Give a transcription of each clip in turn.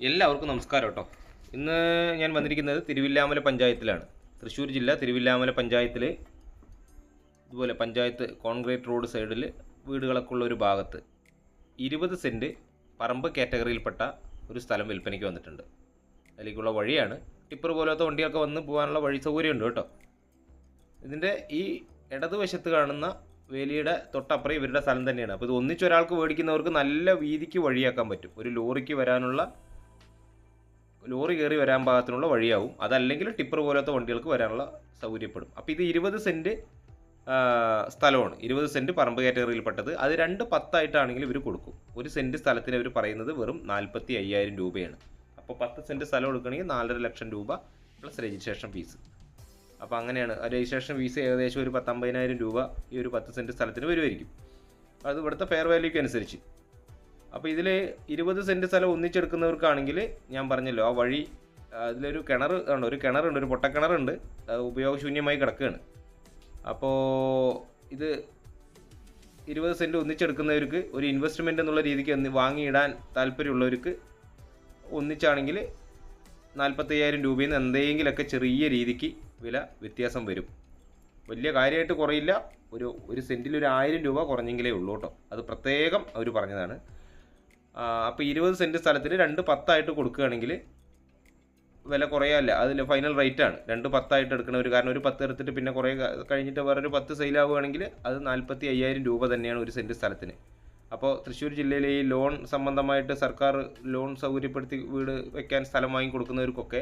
എല്ലാവർക്കും നമസ്കാരം കേട്ടോ. ഇന്ന് ഞാൻ വന്നിരിക്കുന്നത് തിരുവില്ലാമല പഞ്ചായത്തിലാണ്. തൃശ്ശൂർ ജില്ല തിരുവില്ലാമല പഞ്ചായത്തിൽ ഇതുപോലെ പഞ്ചായത്ത് കോൺക്രീറ്റ് റോഡ് സൈഡിൽ വീടുകളൊക്കെ ഉള്ള ഒരു ഭാഗത്ത് ഇരുപത് സെന്റ് പറമ്പ് കാറ്റഗറിയിൽപ്പെട്ട ഒരു സ്ഥലം വിൽപ്പനയ്ക്ക് വന്നിട്ടുണ്ട്. അതിലേക്കുള്ള വഴിയാണ്. ടിപ്പർ പോലത്തെ വണ്ടിയൊക്കെ വന്ന് പോകാനുള്ള വഴി സൗകര്യമുണ്ട് കേട്ടോ. ഇതിന്റെ ഈ ഇടതുവശത്ത് കാണുന്ന വേലിയുടെ തൊട്ടപ്പുറം ഇവരുടെ സ്ഥലം തന്നെയാണ്. അപ്പോൾ ഇത് ഒന്നിച്ചൊരാൾക്ക് മേടിക്കുന്നവർക്ക് നല്ല വീതിക്ക് വഴിയാക്കാൻ പറ്റും. ഒരു ലോറിക്ക് വരാനുള്ള ലോറി കയറി വരാൻ പാകത്തിനുള്ള വഴിയാവും. അതല്ലെങ്കിൽ ടിപ്പർ പോലത്തെ വണ്ടികൾക്ക് വരാനുള്ള സൗകര്യപ്പെടും. അപ്പോൾ ഇത് ഇരുപത് സെന്റ് സ്ഥലമാണ്. ഇരുപത് സെന്റ് പറമ്പ് കാറ്റഗറിയിൽപ്പെട്ടത്. അത് രണ്ട് പത്തായിട്ടാണെങ്കിൽ ഇവർ കൊടുക്കും. ഒരു സെന്റ് സ്ഥലത്തിന് ഇവർ പറയുന്നത് വെറും നാൽപ്പത്തി അയ്യായിരം രൂപയാണ്. അപ്പോൾ പത്ത് സെന്റ് സ്ഥലം എടുക്കണമെങ്കിൽ നാലര ലക്ഷം രൂപ പ്ലസ് രജിസ്ട്രേഷൻ ഫീസ്. അപ്പോൾ അങ്ങനെയാണ്. രജിസ്ട്രേഷൻ ഫീസ് ഏകദേശം ഒരു പത്തമ്പതിനായിരം രൂപ ഈ ഒരു പത്ത് സെന്റ് സ്ഥലത്തിന് വരുമായിരിക്കും അത് ഇവിടുത്തെ ഫെയർ വാല്യൂക്ക് അനുസരിച്ച് അപ്പോൾ ഇതിൽ ഇരുപത് സെന്റ് സ്ഥലം ഒന്നിച്ചെടുക്കുന്നവർക്കാണെങ്കിൽ ഞാൻ പറഞ്ഞല്ലോ ആ വഴി അതിലൊരു കിണർ ഉണ്ട് ഒരു കിണറുണ്ട് ഒരു പൊട്ടക്കിണറുണ്ട് ഉപയോഗശൂന്യമായി കിടക്കുകയാണ് അപ്പോൾ ഇത് ഇരുപത് സെന്റ് ഒന്നിച്ചെടുക്കുന്നവർക്ക് ഒരു ഇൻവെസ്റ്റ്മെന്റ് എന്നുള്ള രീതിക്ക് ഒന്ന് വാങ്ങിയിടാൻ താല്പര്യമുള്ളവർക്ക് ഒന്നിച്ചാണെങ്കിൽ നാൽപ്പത്തയ്യായിരം രൂപയിൽ നിന്ന് എന്തെങ്കിലുമൊക്കെ ചെറിയ രീതിക്ക് വില വ്യത്യാസം വരും. വലിയ കാര്യമായിട്ട് കുറയില്ല ഒരു ഒരു സെന്റിൽ ഒരു ആയിരം രൂപ കുറഞ്ഞെങ്കിലേ ഉള്ളൂ കേട്ടോ അത് പ്രത്യേകം അവർ പറഞ്ഞതാണ്. അപ്പോൾ ഇരുപത് സെന്റ് സ്ഥലത്തിന് രണ്ട് പത്തായിട്ട് കൊടുക്കുകയാണെങ്കിൽ വില കുറയല്ല. അതിൽ ഫൈനൽ റേറ്റ് ആണ്. രണ്ട് പത്തായിട്ട് ഒരു കാരണം ഒരു പത്ത് എടുത്തിട്ട് പിന്നെ കുറേ കഴിഞ്ഞിട്ട് വേറൊരു പത്ത് സെയിലാവുകയാണെങ്കിൽ അത് നാൽപ്പത്തി അയ്യായിരം രൂപ തന്നെയാണ് ഒരു സെന്റ് സ്ഥലത്തിന്. അപ്പോൾ തൃശ്ശൂർ ജില്ലയിലെ ഈ ലോൺ സംബന്ധമായിട്ട് സർക്കാർ ലോൺ സൗകര്യപ്പെടുത്തി വീട് വെക്കാൻ സ്ഥലം വാങ്ങി കൊടുക്കുന്നവർക്കൊക്കെ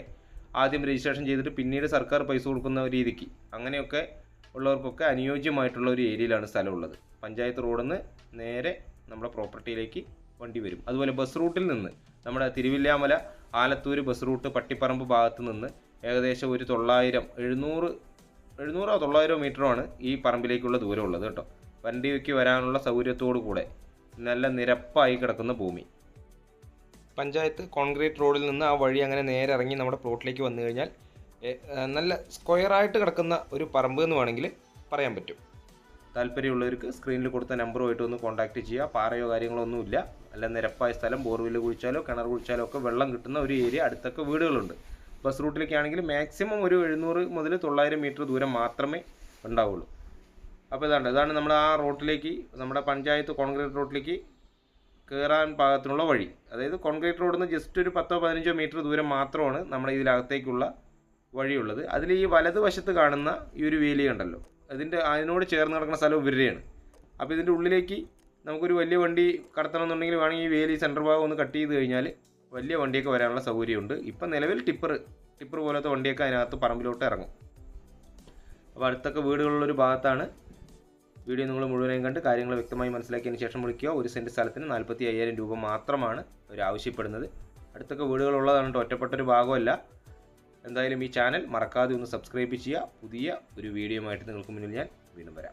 ആദ്യം രജിസ്ട്രേഷൻ ചെയ്തിട്ട് പിന്നീട് സർക്കാർ പൈസ കൊടുക്കുന്ന രീതിക്ക് അങ്ങനെയൊക്കെ ഉള്ളവർക്കൊക്കെ അനുയോജ്യമായിട്ടുള്ള ഒരു ഏരിയയിലാണ് സ്ഥലമുള്ളത് പഞ്ചായത്ത് റോഡിൽ നിന്ന് നേരെ നമ്മുടെ പ്രോപ്പർട്ടിയിലേക്ക് വണ്ടി വരും. അതുപോലെ ബസ് റൂട്ടിൽ നിന്ന് നമ്മുടെ തിരുവില്ലാമല ആലത്തൂർ ബസ് റൂട്ട് പട്ടിപ്പറമ്പ് ഭാഗത്ത് നിന്ന് ഏകദേശം ഒരു തൊള്ളായിരം എഴുന്നൂറ് എഴുന്നൂറോ തൊള്ളായിരോ മീറ്ററുമാണ് ഈ പറമ്പിലേക്കുള്ള ദൂരമുള്ളത് കേട്ടോ. വണ്ടിക്ക് വരാനുള്ള സൗകര്യത്തോടു കൂടെ നല്ല നിരപ്പായി കിടക്കുന്ന ഭൂമി. പഞ്ചായത്ത് കോൺക്രീറ്റ് റോഡിൽ നിന്ന് ആ വഴി അങ്ങനെ നേരെ ഇറങ്ങി നമ്മുടെ പ്ലോട്ടിലേക്ക് വന്നു കഴിഞ്ഞാൽ നല്ല സ്ക്വയറായിട്ട് കിടക്കുന്ന ഒരു പറമ്പ് എന്ന് വേണമെങ്കിൽ പറയാൻ പറ്റും. താല്പര്യമുള്ളവർക്ക് സ്ക്രീനിൽ കൊടുത്ത നമ്പറുമായിട്ട് ഒന്ന് കോൺടാക്റ്റ് ചെയ്യുക. പാറയോ കാര്യങ്ങളോ ഒന്നുമില്ല. അല്ല നിരപ്പായ സ്ഥലം ബോർവെൽ കുഴിച്ചാലോ കിണർ കുഴിച്ചാലോ ഒക്കെ വെള്ളം കിട്ടുന്ന ഒരു ഏരിയ അടുത്തൊക്കെ വീടുകളുണ്ട്. ബസ് റൂട്ടിലേക്കാണെങ്കിൽ മാക്സിമം ഒരു എഴുന്നൂറ് മുതൽ തൊള്ളായിരം മീറ്റർ ദൂരം മാത്രമേ ഉണ്ടാവുള്ളൂ. അപ്പോൾ ഇതാണ് ഇതാണ് നമ്മൾ ആ റോട്ടിലേക്ക് നമ്മുടെ പഞ്ചായത്ത് കോൺക്രീറ്റ് റോട്ടിലേക്ക് കയറാൻ പാകത്തിനുള്ള വഴി. അതായത് കോൺക്രീറ്റ് റോഡിൽ നിന്ന് ജസ്റ്റ് ഒരു പത്തോ പതിനഞ്ചോ മീറ്റർ ദൂരം മാത്രമാണ് നമ്മുടെ ഇതിലകത്തേക്കുള്ള വഴിയുള്ളത്. അതിൽ ഈ വലതുവശത്ത് കാണുന്ന ഈ ഒരു വേലി കണ്ടല്ലോ അതിന്റെ അതിനോട് ചേർന്ന് കിടക്കുന്ന സ്ഥലം ഇവരുടെയാണ്. അപ്പോൾ ഇതിന്റെ ഉള്ളിലേക്ക് നമുക്കൊരു വലിയ വണ്ടി കടത്തണമെന്നുണ്ടെങ്കിൽ വേണമെങ്കിൽ ഈ വേലി സെന്റർ ഭാഗം ഒന്ന് കട്ട് ചെയ്ത് കഴിഞ്ഞാൽ വലിയ വണ്ടിയൊക്കെ വരാനുള്ള സൗകര്യമുണ്ട്. ഇപ്പം നിലവിൽ ടിപ്പർ ടിപ്പർ പോലത്തെ വണ്ടിയൊക്കെ അതിനകത്ത് പറമ്പിലോട്ട് ഇറങ്ങും. അപ്പോൾ അടുത്തൊക്കെ വീടുകളുള്ളൊരു ഭാഗത്താണ് വീഡിയോ നിങ്ങൾ മുഴുവനും കണ്ട് കാര്യങ്ങൾ വ്യക്തമായി മനസ്സിലാക്കിയതിന് ശേഷം വിളിക്കുക. ഒരു സെന്റ് സ്ഥലത്തിന് നാൽപ്പത്തി അയ്യായിരം രൂപ മാത്രമാണ് അവർ ആവശ്യപ്പെടുന്നത്. അടുത്തൊക്കെ വീടുകളുള്ളതാണ് ഒറ്റപ്പെട്ടൊരു ഭാഗമല്ല. എന്തായാലും ഈ ചാനൽ മറക്കാതെ ഒന്ന് സബ്സ്ക്രൈബ് ചെയ്യുക. പുതിയ ഒരു ആയിട്ട് നിങ്ങൾക്ക് മുന്നിൽ ഞാൻ വീണ്ടും വരാം.